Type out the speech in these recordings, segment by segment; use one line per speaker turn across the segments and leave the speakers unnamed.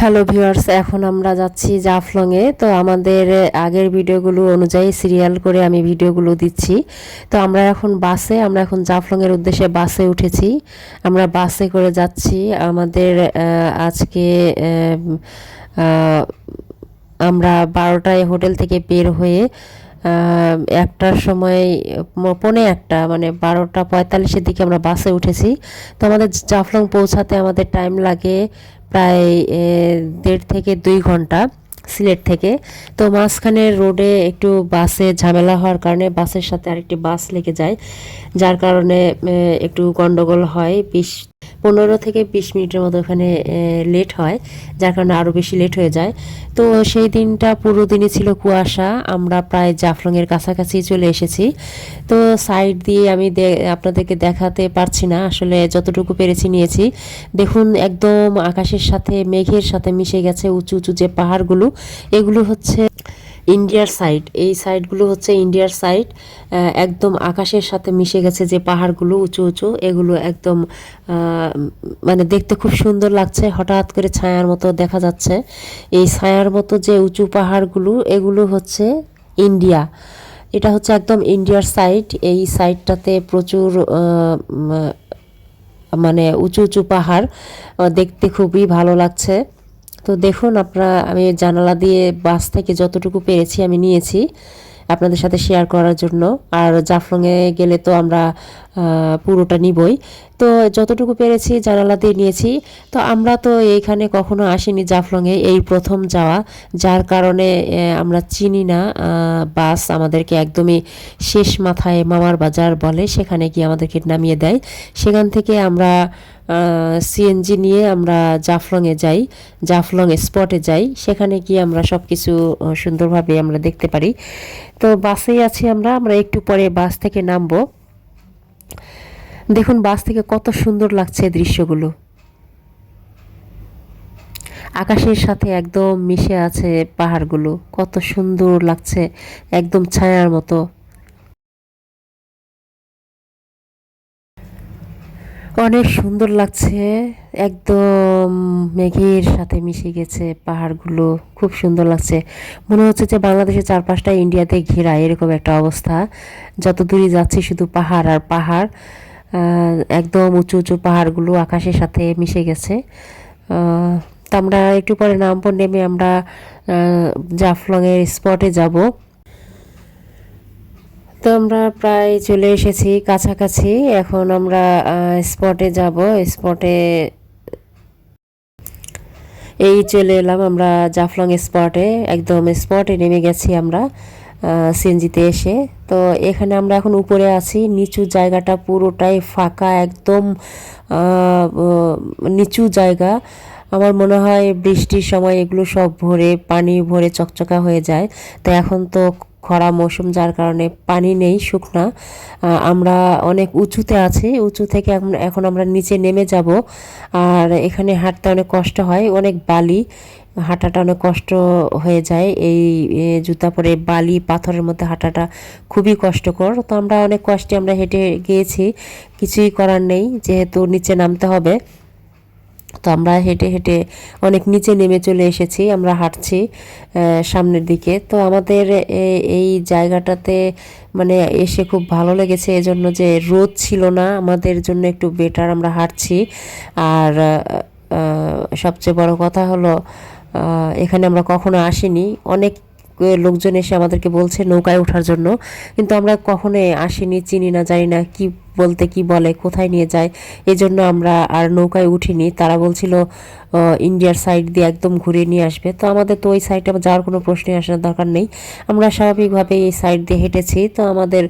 Hello viewers এখন আমরা যাচ্ছি জাফলংয়ে। তো আমাদের আগের ভিডিওগুলো অনুযায়ী সিরিয়াল করে আমি ভিডিওগুলো দিচ্ছি। তো আমরা এখন বাসে, আমরা এখন জাফলংয়ের উদ্দেশ্যে বাসে উঠেছি। আমরা বাসে করে যাচ্ছি। আমাদের আজকে আমরা বারোটায় হোটেল থেকে বের হয়ে একটার সময় পৌনে একটা মানে বারোটা পঁয়তাল্লিশের দিকে আমরা বাসে উঠেছি। তো আমাদের জাফলং পৌঁছাতে আমাদের টাইম লাগে প্রায় দেড় থেকে দুই ঘণ্টা সিলেট থেকে। তো মাঝখানে রোডে একটু বাসে ঝামেলা হওয়ার কারণে বাসের সাথে আরেকটি বাস লেগে যায়, যার কারণে একটু গন্ডগোল হয়। বিশ পনেরো থেকে বিশ মিনিটের মতো ওখানে লেট হয়, যার কারণে আরও বেশি লেট হয়ে যায়। তো সেই দিনটা পুরো দিনই ছিল কুয়াশা, আমরা প্রায় জাফলংয়ের কাছাকাছি চলে এসেছি। তো সাইড দিয়ে আমি আপনাদেরকে দেখাতে পারছি না, আসলে যতটুকু পেরেছি নিয়েছি। দেখুন, একদম আকাশের সাথে, মেঘের সাথে মিশে গেছে উঁচু উঁচু যে পাহাড়গুলো, এগুলো হচ্ছে ইন্ডিয়ার সাইড এই সাইডগুলো হচ্ছে ইন্ডিয়ার সাইড একদম আকাশের সাথে মিশে গেছে যে পাহাড়গুলো উঁচু উঁচু, এগুলো একদম মানে দেখতে খুব সুন্দর লাগছে, হঠাৎ করে ছায়ার মতো দেখা যাচ্ছে। এই ছায়ার মতো যে উঁচু পাহাড়গুলো, এগুলো হচ্ছে ইন্ডিয়া। এটা হচ্ছে একদম ইন্ডিয়ার সাইড এই সাইডটাতে প্রচুর মানে উঁচু উঁচু পাহাড় দেখতে খুবই ভালো লাগছে। তো দেখুন আপনারা, আমি জানালা দিয়ে বাস থেকে যতটুকু পেরেছি আমি নিয়েছি আপনাদের সাথে শেয়ার করার জন্য। আর জাফলংয়ে গেলে তো আমরা পুরোটা নিবই। তো যতটুকু পেরেছি জানালা দিয়ে নিয়েছি। তো আমরা তো এইখানে কখনো আসিনি জাফলংয়ে, এই প্রথম যাওয়া। যার কারণে আমরা চিনি না বাস আমাদেরকে একদমই শেষ মাথায় মামার বাজার বলে, সেখানে গিয়ে আমাদেরকে নামিয়ে দেয়। সেখান থেকে আমরা সিএনজি নিয়ে আমরা জাফলংয়ে যাই, জাফলং স্পটে যাই। সেখানে গিয়ে আমরা সব কিছু সুন্দরভাবে আমরা দেখতে পারি। তো বাসেই আছি আমরা আমরা একটু পরে বাস থেকে নামবো। দেখুন বাস থেকে কত সুন্দর লাগছে দৃশ্যগুলো। আকাশের সাথে একদম মিশে আছে পাহাড়গুলো। কত সুন্দর লাগছে, একদম ছায়ার মতো। অনেক সুন্দর লাগছে। একদম মেঘের সাথে মিশে গেছে পাহাড়গুলো। খুব সুন্দর লাগছে। মনে হচ্ছে যে বাংলাদেশের চারপাশটা ইন্ডিয়াতে ঘেরা, এরকম একটা অবস্থা। যত দূরই যাচ্ছি শুধু পাহাড় আর পাহাড় একদম উঁচু উঁচু পাহাড়গুলো আকাশের সাথে মিশে গেছে। তো আমরা একটু পরে নামপুর নেমে আমরা জাফলংয়ের স্পটে যাব। তো আমরা প্রায় চলে এসেছি কাছাকাছি। এখন আমরা স্পটে যাব। স্পটে এই চলে এলাম আমরা জাফলং স্পটে একদম স্পটে নেমে গেছি আমরা সিএনজিতে এসে। তো এখানে আমরা এখন উপরে আছি। নিচু জায়গাটা পুরোটাই ফাঁকা, একদম নিচু জায়গা। আমার মনে হয় বৃষ্টির সময় এগুলো সব ভরে, পানি ভরে চকচকা হয়ে যায়। তো এখন তো খরা মৌসুম, যার কারণে পানি নেই, শুকনা। আমরা অনেক উঁচুতে আছি। উঁচু থেকে এখন- আমরা নিচে নেমে যাব। আর এখানে হাঁটতে অনেক কষ্ট হয়, অনেক বালি। হাঁটাটা অনেক কষ্ট হয়ে যায়। এই জুতা পরে বালি, পাথরের মধ্যে হাঁটাটা খুবই কষ্টকর। তো আমরা অনেক কষ্টে আমরা হেঁটে গিয়েছি। কিছুই করার নেই, যেহেতু নিচে নামতে হবে। তো আমরা হেঁটে হেঁটে অনেক নিচে নেমে চলে এসেছি, আমরা হাঁটছি সামনের দিকে। তো আমাদের এই জায়গাটাতে মানে এসে খুব ভালো লেগেছে এজন্য যে রোদ ছিল না, আমাদের জন্য একটু বেটার আমরা হাঁটছি। আর সবচেয়ে বড় কথা হলো এখানে আমরা কখনো আসিনি। অনেক লোকজন এসে আমাদেরকে বলছে নৌকায় ওঠার জন্য। কিন্তু আমরা কখনোই আসিনি, চিনি না, জানি না কি বলতে, কি বলে, কোথায় নিয়ে যায়। এই জন্য আমরা আর নৌকায় উঠিনি। তারা বলছিল ইন্ডিয়ার সাইড দিয়ে একদম ঘুরে নিয়ে আসবে। তো আমাদের তো ওই সাইডে যাওয়ার কোনো প্রশ্নই আসার দরকার নেই। আমরা স্বাভাবিকভাবে এই সাইড দিয়ে হেঁটেছি। তো আমাদের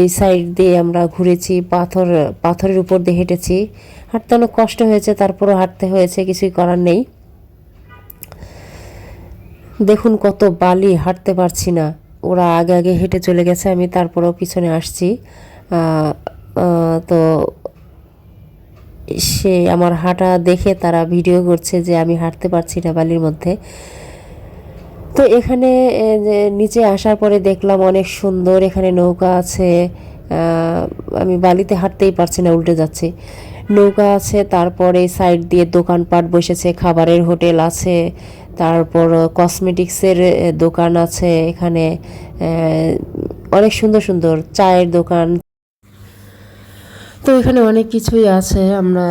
এই সাইড দিয়ে আমরা ঘুরেছি, পাথর, পাথরের উপর দিয়ে হেঁটেছি। হাঁটতে অনেক কষ্ট হয়েছে, তারপরও হাঁটতে হয়েছে, কিছুই করার নেই। দেখুন কত বালি, হাঁটতে পারছি না। ওরা আগে আগে হেঁটে চলে গেছে, আমি তারপরেও পিছনে আসছি। তো সে আমার হাঁটা দেখে তারা ভিডিও করছে যে আমি হাঁটতে পারছি না বালির মধ্যে। তো এখানে নিচে আসার পরে দেখলাম অনেক সুন্দর এখানে নৌকা আছে। আমি বালিতে হাঁটতেই পারছি না, উল্টে যাচ্ছি। নৌকা আছে, তারপরে সাইড দিয়ে দোকানপাট বসেছে, খাবারের হোটেল আছে। তারপর কসমেটিক্সের দোকান আছে এখানে অনেক সুন্দর সুন্দর চায়ের দোকান। তো এখানে অনেক কিছুই আছে, আমরা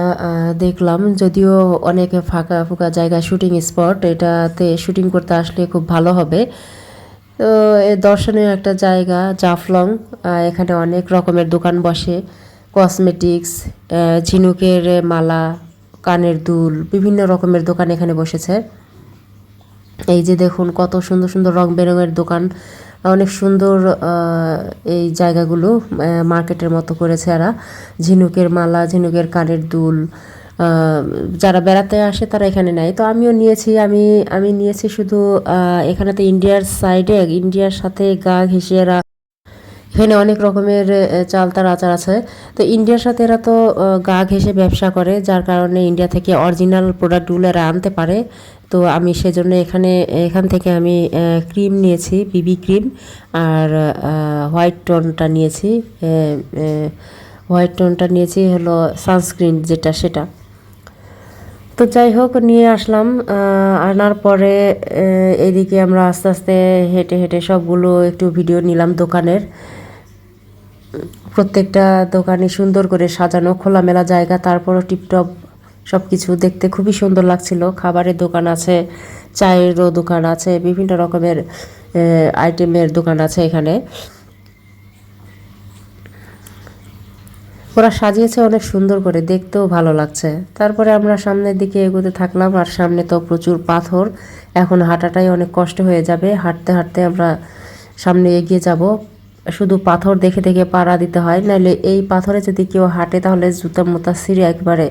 দেখলাম। যদিও অনেক ফাঁকা ফুকা জায়গা শুটিং স্পট এটাতে শুটিং করতে আসলে খুব ভালো হবে। তো, এ, দর্শনীয় একটা জায়গা, জাফলং এখানে অনেক রকমের দোকান বসে। কসমেটিক্স ঝিনুকের মালা, কানের দুল, বিভিন্ন রকমের দোকান এখানে বসেছে। এই যে দেখুন কত সুন্দর সুন্দর রং বেরঙের দোকান। অনেক সুন্দর এই জায়গাগুলো মার্কেটের মতো করেছে এরা। ঝিনুকের মালা, ঝিনুকের কানের দুল যারা বেড়াতে আসে তারা এখানে নেয়। তো আমিও নিয়েছি, আমি আমি নিয়েছি শুধু এখানে তো ইন্ডিয়ার সাইডে ইন্ডিয়ার সাথে গা ঘেঁষিয়ে এরা এখানে অনেক রকমের চালতার আচার আছে। তো ইন্ডিয়ার সাথে এরা তো গা ঘেঁষে ব্যবসা করে, যার কারণে ইন্ডিয়া থেকে অরিজিনাল প্রোডাক্টগুলো এরা আনতে পারে। তো আমি সেজন্য এখানে, এখান থেকে আমি ক্রিম নিয়েছি বিবি ক্রিম আর হোয়াইট টোনটা নিয়েছি হোয়াইট টোনটা নিয়েছি হলো সানস্ক্রিন যেটা সেটা। তো যাই হোক, নিয়ে আসলাম আনার পরে এদিকে আমরা আস্তে আস্তে হেঁটে হেঁটে সবগুলো একটু ভিডিও নিলাম দোকানের। প্রত্যেকটা দোকানে সুন্দর করে সাজানো, খোলামেলা জায়গা, তারপরও টিপটপ সব কিছু দেখতে খুবই সুন্দর লাগছিল। খাবারের দোকান আছে, চায়েরও দোকান আছে, বিভিন্ন রকমের আইটেমের দোকান আছে এখানে। ওরা সাজিয়েছে অনেক সুন্দর করে, দেখতেও ভালো লাগছে। তারপরে আমরা সামনের দিকে এগোতে থাকলাম, আর সামনে তো প্রচুর পাথর। এখন হাঁটাটাই অনেক কষ্ট হয়ে যাবে। হাঁটতে হাঁটতে আমরা সামনে এগিয়ে যাব। শুধু পাথর দেখে দেখে পাড়া দিতে হয়, নাহলে এই পাথরে যদি কেউ হাঁটে তাহলে জুতা মুতা সিঁড়ি একবারে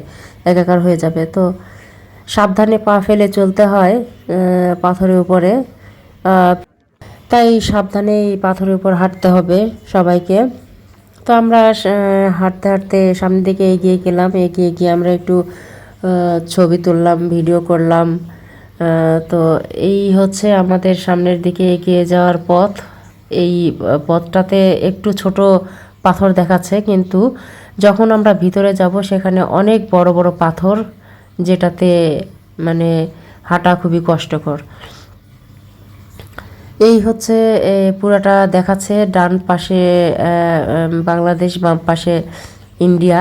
একাকার হয়ে যাবে। তো সাবধানে পা ফেলে চলতে হয় পাথরের উপরে। তাই সাবধানে এই পাথরের উপর হাঁটতে হবে সবাইকে। তো আমরা হাঁটতে হাঁটতে সামনের দিকে এগিয়ে গেলাম, এগিয়ে গিয়ে আমরা একটু ছবি তুললাম, ভিডিও করলাম। তো এই হচ্ছে আমাদের সামনের দিকে এগিয়ে যাওয়ার পথ। এই পথটাতে একটু ছোট পাথর দেখাচ্ছে, কিন্তু যখন আমরা ভিতরে যাব, সেখানে অনেক বড় বড় পাথর, যেটাতে মানে হাঁটা খুবই কষ্টকর। এই হচ্ছে পুরাটা দেখাচ্ছে ডান পাশে বাংলাদেশ, বাম পাশে ইন্ডিয়া।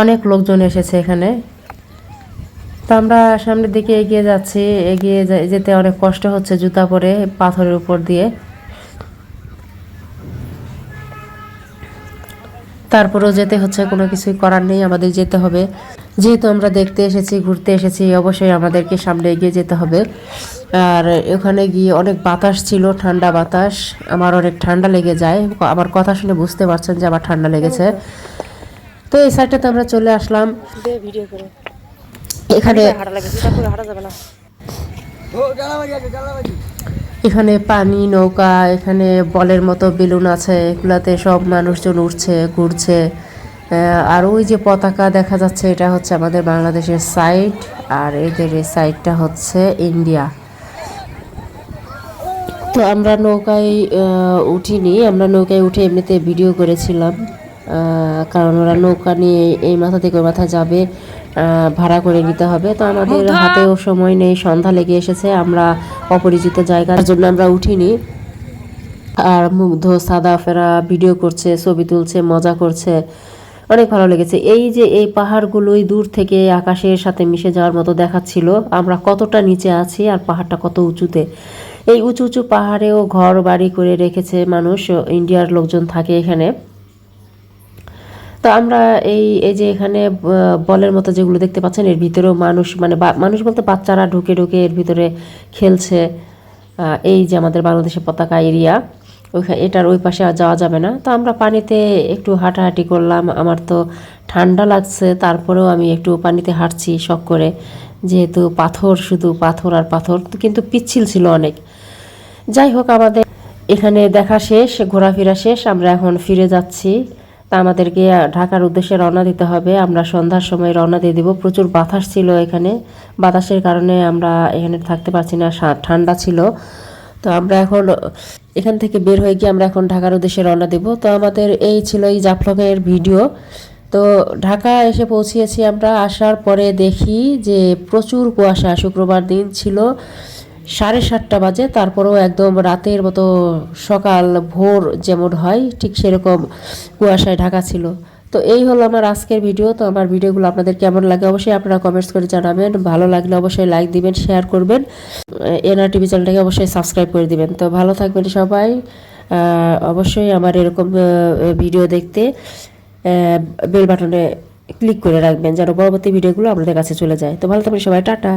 অনেক লোকজন এসেছে এখানে। তো আমরা সামনের দিকে এগিয়ে যাচ্ছি। এগিয়ে যেতে অনেক কষ্ট হচ্ছে জুতা পরে, পাথরের উপর দিয়ে। তারপরেও যেতে হচ্ছে, কোনো কিছুই করার নেই, আমাদের যেতে হবে। যেহেতু আমরা দেখতে এসেছি, ঘুরতে এসেছি, অবশ্যই আমাদেরকে সামনে এগিয়ে যেতে হবে। আর ওখানে গিয়ে অনেক বাতাস ছিল, ঠান্ডা বাতাস। আমার অনেক ঠান্ডা লেগে যায়। আমার কথা শুনে বুঝতে পারছেন যে আমার ঠান্ডা লেগেছে। তো এই সাইডটাতে আমরা চলে আসলাম।
ভিডিও করে।
এখানে
হাঁটা লাগে সেটা করে হাঁটা যাবে না।
এখানে পানি নৌকা এখানে বলের মতো বেলুন আছে এগুলাতে সব মানুষজন উঠছে ঘুরছে। আহ, আর ওই যে পতাকা দেখা যাচ্ছে এটা হচ্ছে আমাদের বাংলাদেশের সাইড আর এদের এই সাইডটা হচ্ছে ইন্ডিয়া। তো আমরা নৌকায় আহ, উঠিনি আমরা নৌকায় উঠে এমনিতে ভিডিও করেছিলাম। আহ, কারণ ওরা নৌকা নিয়ে এই মাথা থেকে ওই মাথা যাবে। ভাড়া করে নিতে হবে। তো আমাদের হাতেও সময় নেই সন্ধ্যা লেগে এসেছে আমরা অপরিচিত জায়গার জন্য আমরা উঠিনি। আর মুগ্ধ সাদা ফেরা ভিডিও করছে ছবি তুলছে মজা করছে। অনেক ভালো লেগেছে। এই যে এই পাহাড়গুলোই দূর থেকে আকাশের সাথে মিশে যাওয়ার মতো দেখাচ্ছিল আমরা কতটা নিচে আছি আর পাহাড়টা কত উঁচুতে। এই উঁচু উঁচু পাহাড়েও ঘর বাড়ি করে রেখেছে মানুষ ইন্ডিয়ার লোকজন থাকে এখানে। তো আমরা এই এই যে এখানে বলের মতো যেগুলো দেখতে পাচ্ছেন, এর ভিতরেও মানুষ মানে মানুষ বলতে বাচ্চারা ঢুকে ঢুকে এর ভিতরে খেলছে এই যে আমাদের বাংলাদেশের পতাকা এরিয়া ওইখানে এটার ওই পাশে আর যাওয়া যাবে না। তো আমরা পানিতে একটু হাঁটাহাঁটি করলাম, আমার তো ঠান্ডা লাগছে, তারপরেও আমি একটু পানিতে হাঁটছি, শখ করে, যেহেতু পাথর, শুধু পাথর আর পাথর, কিন্তু পিচ্ছিল ছিল অনেক। যাই হোক, আমাদের এখানে দেখা শেষ, ঘোরাফেরা শেষ, আমরা এখন ফিরে যাচ্ছি। তা আমাদেরকে ঢাকার উদ্দেশ্যে রওনা দিতে হবে। আমরা সন্ধ্যার সময় রওনা দিয়ে দেব। প্রচুর বাতাস ছিল এখানে। বাতাসের কারণে আমরা এখানে থাকতে পারছি না। ঠান্ডা ছিল। তো আমরা এখন, এখান থেকে বের হয়ে গিয়ে আমরা এখন ঢাকার উদ্দেশ্যে রওনা দেব। তো আমাদের এই ছিল এই জাফলংয়ের ভিডিও। তো ঢাকা এসে পৌঁছিয়েছি আমরা। আসার পরে দেখি যে প্রচুর কুয়াশা শুক্রবার দিন ছিল। সাড়ে সাতটা বাজে, তারপরেও একদম রাতের মতো সকাল ভোর যেমন হয়, ঠিক সেরকম কুয়াশায় ঢাকা ছিল। তো এই হলো আমার আজকের ভিডিও। তো আমার ভিডিওগুলো আপনাদের কেমন লাগে অবশ্যই আপনারা কমেন্টস করে জানাবেন। ভালো লাগলে অবশ্যই লাইক দিবেন শেয়ার করবেন। এনআর টিভি চ্যানেলটাকে অবশ্যই সাবস্ক্রাইব করে দিবেন। তো ভালো থাকবেন সবাই। অবশ্যই আমার এরকম ভিডিও দেখতে বেল বাটনে ক্লিক করে রাখবেন যেন পরবর্তী ভিডিওগুলো আপনাদের কাছে চলে যায়। তো ভালো থাকবেন সবাই, টাটা।